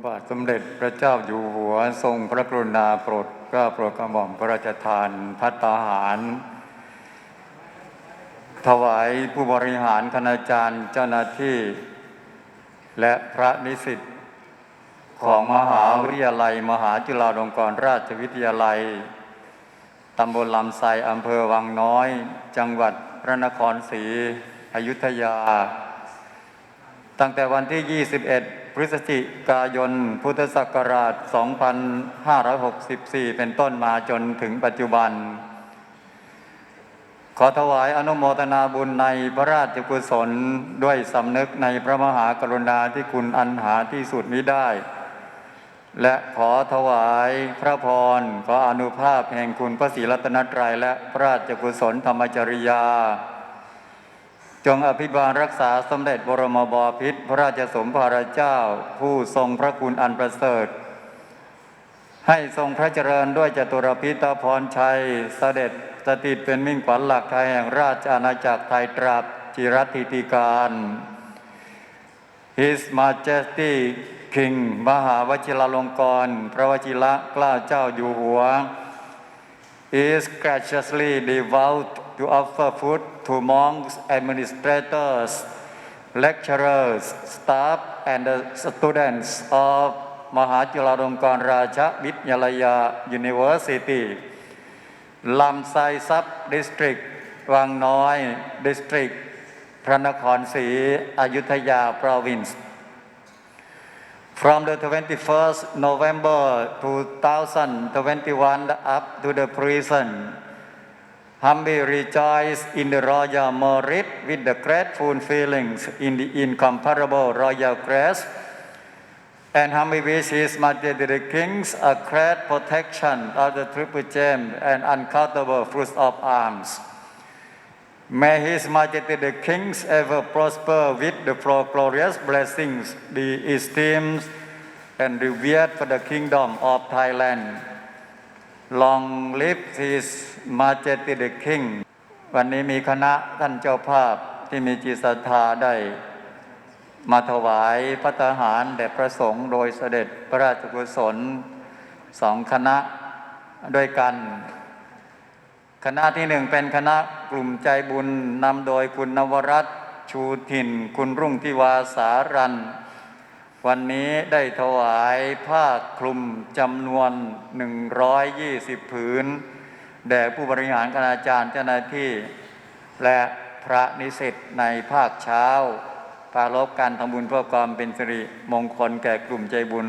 ระบาทสมเด็จพระเจ้าอยู่หัวทรงพระกรุณาโปรดเกล้าโปรดกระหม่อมพระราชทานพัตตาหาร ถวายผู้บริหารคณาจารย์เจ้าหน้าที่ และพระนิสิตของมหาวิทยาลัย มหาจุฬาลงกรณราชวิทยาลัย ตำบลลำไทรอำเภอวังน้อย จังหวัดพระนครศรีอยุธยา ตั้งแต่วันที่ 21 พฤศจิกายน พุทธศักราช 2564 เป็นต้นมาจนถึงปัจจุบัน ขอถวายอนุโมทนาบุญในพระราชกุศลด้วยสำนึกในพระมหากรุณาธิคุณอันหาที่สุดมิได้ และขอถวายพระพร ขออนุภาพแห่งคุณพระศรีรัตนตรัยและพระราชกุศลธรรมจริยา จงอภิบาลรักษาสมเด็จบรมบพิตรพระราชสมภารเจ้า ผู้ทรงพระคุณอันประเสริฐ ให้ทรงพระเจริญด้วยจตุรพิตรพรชัยเสด็จสถิตเป็นมิ่งขวัญหลักไทยแห่งราชอาณาจักรไทยตราบจิรัติติการ His Majesty King มหาวชิรลงกร พระวชิระกล้าเจ้าอยู่หัว is graciously devout to offer food to monks, administrators, lecturers, staff, and the students of Mahachulalongkorn Raja Vidyalaya University, Lamsai Sub District, วังน้อย District พระนครศรีอยุธยา Province From the 21st November 2021 up to the present, humbly rejoice in the royal merit with the grateful feelings in the incomparable royal grace, and humbly wish His Majesty the Kings a great protection of the triple gem and uncountable fruits of arms. May His Majesty the Kings ever prosper with the flow glorious blessings, be esteemed and revered for the kingdom of Thailand. Long live His Majesty the King วันนี้มีคณะท่านเจ้าภาพที่มีจิตศรัทธาได้มาถวายพระทหารแด่พระสงฆ์โดยเสด็จพระราชกุศลสองคณะด้วยกัน คณะที่หนึ่งเป็นคณะกลุ่มใจบุญนำโดยคุณนวรัตชูถิ่น คุณรุ่งทิวาสารัน วันนี้ได้ถวายผ้าคลุมจำนวน 120 ผืน แด่ผู้บริหารคณาจารย์เจ้าหน้าที่ และพระนิสิตในภาคเช้าปารบการทำบุญเพื่อความเป็นสิริมงคลแก่กลุ่มใจบุญ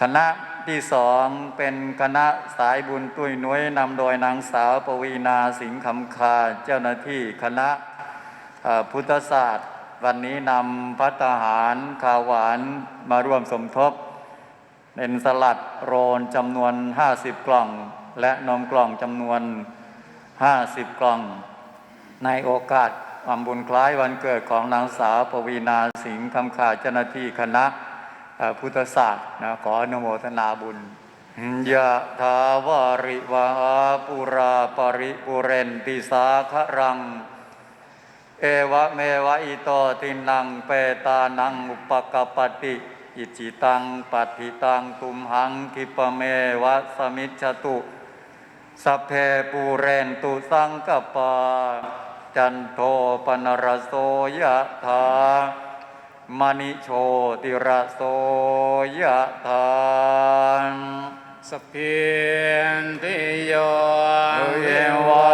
คณะที่สองเป็นคณะสายบุญตุ้ยนุ้ยนำโดยนางสาวปวีนาสิงห์คำคาเจ้าหน้าที่คณะพุทธศาสตร์ วันนี้นำพัตาหารข้าวหวานมาร่วมสมทบ เป็นสลัดโรนจำนวน 50 กล่อง และนมกล่องจำนวน 50 กล่อง ในโอกาสวันบุญคล้ายวันเกิดของนางสาวปวีนาสิงห์คำขาเจ้าหน้าที่คณะพุทธศาสตร์นะขออนุโมทนาบุญยะทาวาริวาปุราปริปุเรนติสาครัง เอวะเมวะอิโตตินังเปตานังอุปกปติ อิจิตังปัติตังตุมหังคิปะเมวะสมิจฉตุสัพเพปูเรนตุสังกปา จันโทปนรสโสยะถามณิโชติระโสยะถาสพเพียนติโยเอวัน